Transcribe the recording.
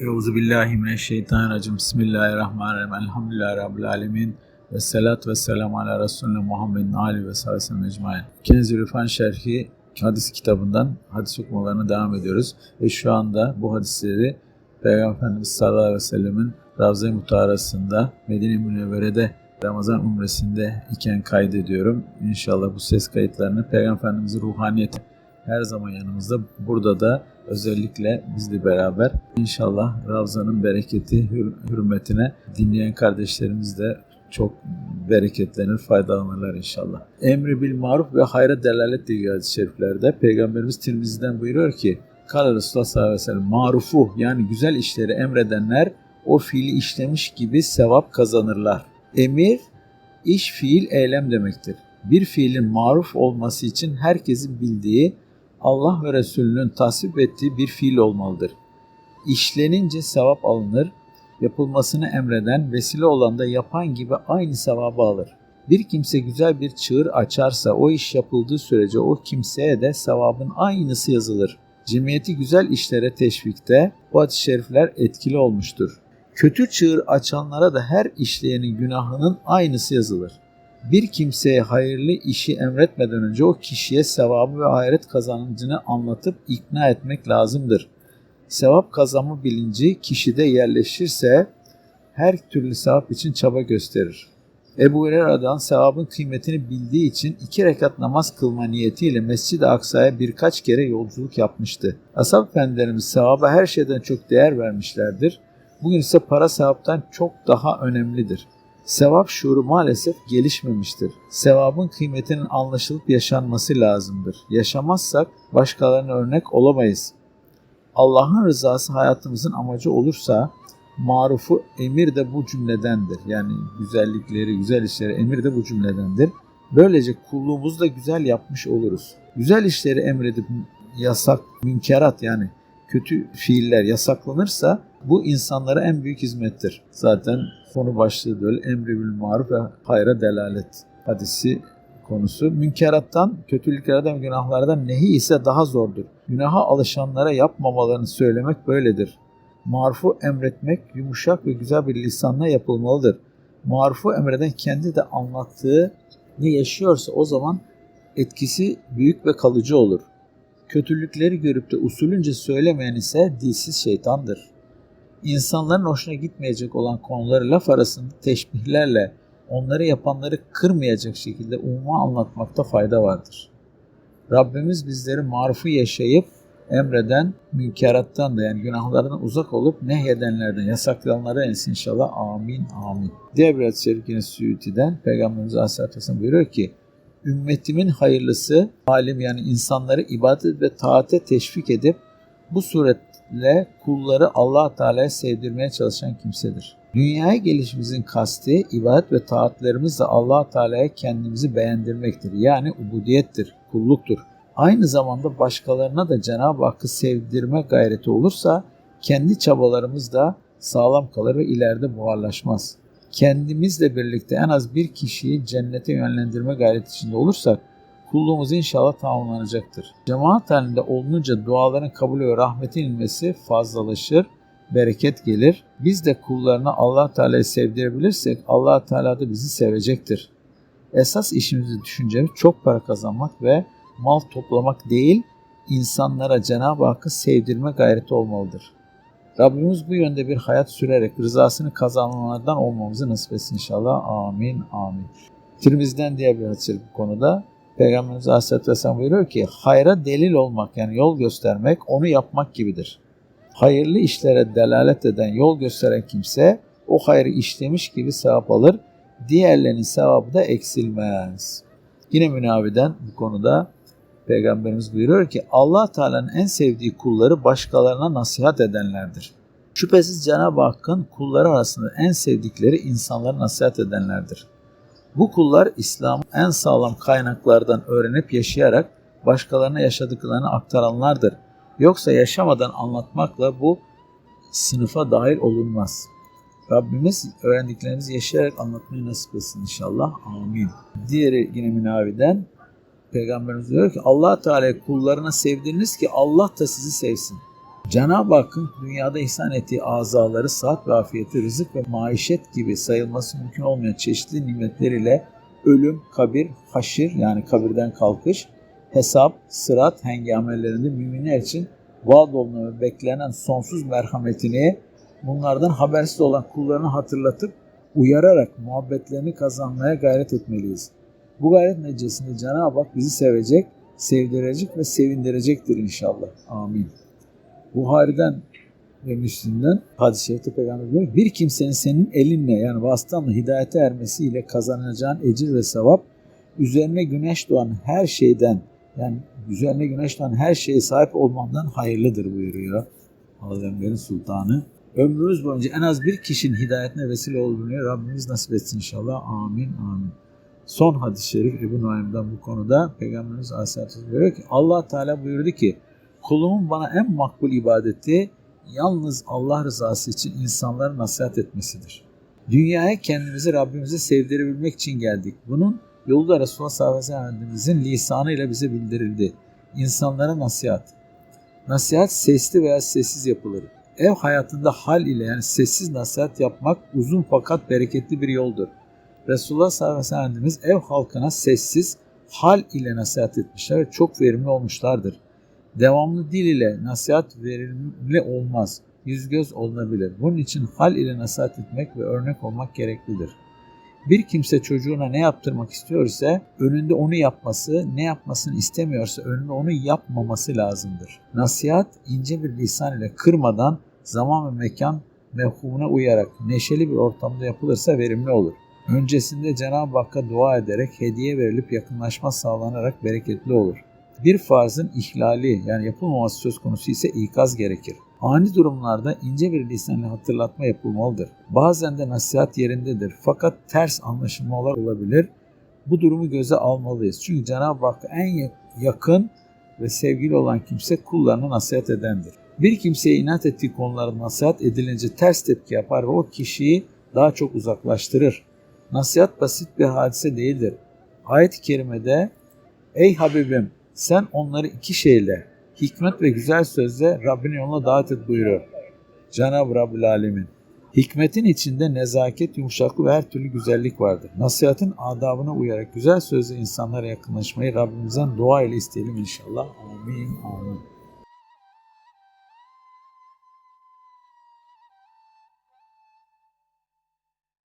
Euzu billahi mineşşeytanirracim. Bismillahirrahmanirrahim. Elhamdülillahi rabbil alamin. Ve salatu ve selamu ala Resulüne Muhammedin ali ve sahibi ecmaîn. Kenz-i Rifan Şerhi hadis kitabından hadis okumalarına devam ediyoruz. Ve şu anda bu hadisleri Peygamber Efendimiz sallallahu aleyhi ve sellemin Ravza-i Mutaharası'nda Medine-i Münevvere'de Ramazan umresinde iken kaydediyorum. İnşallah bu ses kayıtlarını Peygamber Efendimiz'in ruhaniyeti her zaman yanımızda. Burada da özellikle bizle beraber inşallah Ravza'nın bereketi, hür- hürmetine dinleyen kardeşlerimiz de çok bereketlenir, faydalanırlar inşallah. Emri bil maruf ve hayra delalet diye hadis-i şeriflerde Peygamberimiz Tirmizi'den buyuruyor ki Kale Resulullah sallallahu aleyhi ve sellem marufu yani güzel işleri emredenler o fiili işlemiş gibi sevap kazanırlar. Emir, iş, fiil, eylem demektir. Bir fiilin maruf olması için herkesin bildiği Allah ve Resulünün tasvip ettiği bir fiil olmalıdır. İşlenince sevap alınır, yapılmasını emreden vesile olan da yapan gibi aynı sevabı alır. Bir kimse güzel bir çığır açarsa o iş yapıldığı sürece o kimseye de sevabın aynısı yazılır. Cemiyeti güzel işlere teşvikte bu hadis-i şerifler etkili olmuştur. Kötü çığır açanlara da her işleyenin günahının aynısı yazılır. Bir kimseye hayırlı işi emretmeden önce o kişiye sevabı ve ahiret kazancını anlatıp ikna etmek lazımdır. Sevap kazanma bilinci kişide yerleşirse her türlü sevap için çaba gösterir. Ebu Hureyre'den sevabın kıymetini bildiği için iki rekat namaz kılma niyetiyle Mescid-i Aksa'ya birkaç kere yolculuk yapmıştı. Ashab efendilerimiz sevaba her şeyden çok değer vermişlerdir. Bugün ise para sevaptan çok daha önemlidir. Sevap şuuru maalesef gelişmemiştir. Sevabın kıymetinin anlaşılıp yaşanması lazımdır. Yaşamazsak başkalarına örnek olamayız. Allah'ın rızası hayatımızın amacı olursa marufu emir de bu cümledendir. Yani güzellikleri, güzel işleri emir de bu cümledendir. Böylece kulluğumuzu da güzel yapmış oluruz. Güzel işleri emredip yasak, münkerat yani kötü fiiller yasaklanırsa bu insanlara en büyük hizmettir. Zaten konu başlığı da öyle emri bil maruf ve hayra delalet hadisi konusu. Münkerattan, kötülüklerden, günahlardan nehi ise daha zordur. Günaha alışanlara yapmamalarını söylemek böyledir. Marufu emretmek yumuşak ve güzel bir lisanla yapılmalıdır. Marufu emreden kendi de anlattığı ne yaşıyorsa o zaman etkisi büyük ve kalıcı olur. Kötülükleri görüp de usulünce söylemeyen ise dilsiz şeytandır. İnsanların hoşuna gitmeyecek olan konuları laf arasında teşbihlerle onları yapanları kırmayacak şekilde umuma anlatmakta fayda vardır. Rabbimiz bizleri marufu yaşayıp emreden münkerattan da yani günahlardan uzak olup nehyedenlerden, yasaklayanlara ensin inşallah. Amin, amin. Diğer bir hadis-i Süyuti'den Peygamberimiz Aleyhisselatü Vesselam buyuruyor ki ümmetimin hayırlısı alim yani insanları ibadet ve taate teşvik edip bu suretle kulları allah Teala'ya sevdirmeye çalışan kimsedir. Dünyaya gelişimizin kasti ibadet ve taatlerimizle allah Teala'ya kendimizi beğendirmektir. Yani ubudiyettir, kulluktur. Aynı zamanda başkalarına da Cenab-ı Hakk'ı sevdirme gayreti olursa kendi çabalarımız da sağlam kalır ve ileride buharlaşmaz. Kendimizle birlikte en az bir kişiyi cennete yönlendirme gayreti içinde olursak kulluğumuz inşallah tamamlanacaktır. Cemaat halinde olununca duaların kabul ve rahmetin inmesi fazlalaşır, bereket gelir. Biz de kullarına Allah Teala'yı sevdirebilirsek Allah Teala da bizi sevecektir. Esas işimizi düşüncemiz çok para kazanmak ve mal toplamak değil, insanlara Cenab-ı Hakk'ı sevdirme gayreti olmalıdır. Rabbimiz bu yönde bir hayat sürerek rızasını kazananlardan olmamızı nasip etsin inşallah. Amin, amin. Tirmiz'den diğer bir hadis bu konuda. Peygamberimiz Aleyhisselatü Vesselam buyuruyor ki hayra delil olmak yani yol göstermek onu yapmak gibidir. Hayırlı işlere delalet eden yol gösteren kimse o hayrı işlemiş gibi sevap alır. Diğerlerinin sevabı da eksilmez. Yine münaviden bu konuda Peygamberimiz buyuruyor ki Allah Teala'nın en sevdiği kulları başkalarına nasihat edenlerdir. Şüphesiz Cenab-ı Hakk'ın kulları arasında en sevdikleri insanlara nasihat edenlerdir. Bu kullar İslam'ın en sağlam kaynaklardan öğrenip yaşayarak başkalarına yaşadıklarını aktaranlardır. Yoksa yaşamadan anlatmakla bu sınıfa dahil olunmaz. Rabbimiz öğrendiklerimizi yaşayarak anlatmayı nasip etsin inşallah. Amin. Diğeri yine münaviden Peygamberimiz diyor ki allah Teala kullarına sevdiriniz ki Allah da sizi sevsin. Cenab-ı Hakk'ın dünyada ihsan ettiği azaları, sıhhat ve afiyeti, rızık ve maişet gibi sayılması mümkün olmayan çeşitli nimetleriyle ölüm, kabir, haşir yani kabirden kalkış, hesap, sırat hengamelerinde müminler için vaad olunan ve beklenen sonsuz merhametini bunlardan habersiz olan kullarını hatırlatıp uyararak muhabbetlerini kazanmaya gayret etmeliyiz. Bu gayret neticesinde Cenab-ı Hak bizi sevecek, sevdirecek ve sevindirecektir inşallah. Amin. Buhari'den ve Müslim'den hadis-i şerifte peygamber diyor bir kimsenin senin elinle yani vasıtanla hidayete ermesiyle kazanacağın ecir ve sevap üzerine güneş doğan her şeyden yani üzerine güneş doğan her şeye sahip olmandan hayırlıdır buyuruyor Alemlerin Sultanı. Ömrümüz boyunca en az bir kişinin hidayetine vesile olduğunu Rabbimiz nasip etsin inşallah. Amin amin. Son hadis-i şerif Ebu Nuaym'dan bu konuda Peygamberimiz Aleyhisselatü diyor ki allah Teala buyurdu ki kulumun bana en makbul ibadeti yalnız Allah rızası için insanlara nasihat etmesidir. Dünyaya kendimizi Rabbimize sevdirebilmek için geldik. Bunun yolu da Resulullah sallallahu aleyhi ve sellem Efendimizin lisanıyla bize bildirildi. İnsanlara nasihat. Nasihat sesli veya sessiz yapılır. Ev hayatında hal ile yani sessiz nasihat yapmak uzun fakat bereketli bir yoldur. Resulullah sallallahu aleyhi ve sellem Efendimiz ev halkına sessiz hal ile nasihat etmişler ve çok verimli olmuşlardır. Devamlı dil ile nasihat verimli olmaz. Yüz göz olunabilir. Bunun için hal ile nasihat etmek ve örnek olmak gereklidir. Bir kimse çocuğuna ne yaptırmak istiyor ise önünde onu yapması, ne yapmasını istemiyorsa önünde onu yapmaması lazımdır. Nasihat ince bir lisan ile kırmadan zaman ve mekan mefhumuna uyarak neşeli bir ortamda yapılırsa verimli olur. Öncesinde Cenab-ı Hakk'a dua ederek hediye verilip yakınlaşma sağlanarak bereketli olur. Bir farzın ihlali yani yapılmaması söz konusu ise ikaz gerekir. Ani durumlarda ince bir lisanla hatırlatma yapılmalıdır. Bazen de nasihat yerindedir fakat ters anlaşılmalar olabilir. Bu durumu göze almalıyız. Çünkü Cenab-ı Hakk'a en yakın ve sevgili olan kimse kullarına nasihat edendir. Bir kimseye inat ettiği konularda nasihat edilince ters tepki yapar ve o kişiyi daha çok uzaklaştırır. Nasihat basit bir hadise değildir. Ayet-i kerimede Ey Habibim sen onları iki şeyle hikmet ve güzel sözle Rabbinin yoluna davet et buyuruyor. Cenab-ı Rabbül Alemin. Hikmetin içinde nezaket, yumuşaklık ve her türlü güzellik vardır. Nasihatın adabına uyarak güzel sözle insanlara yakınlaşmayı Rabbimizden dua ile isteyelim inşallah. Amin. Amin.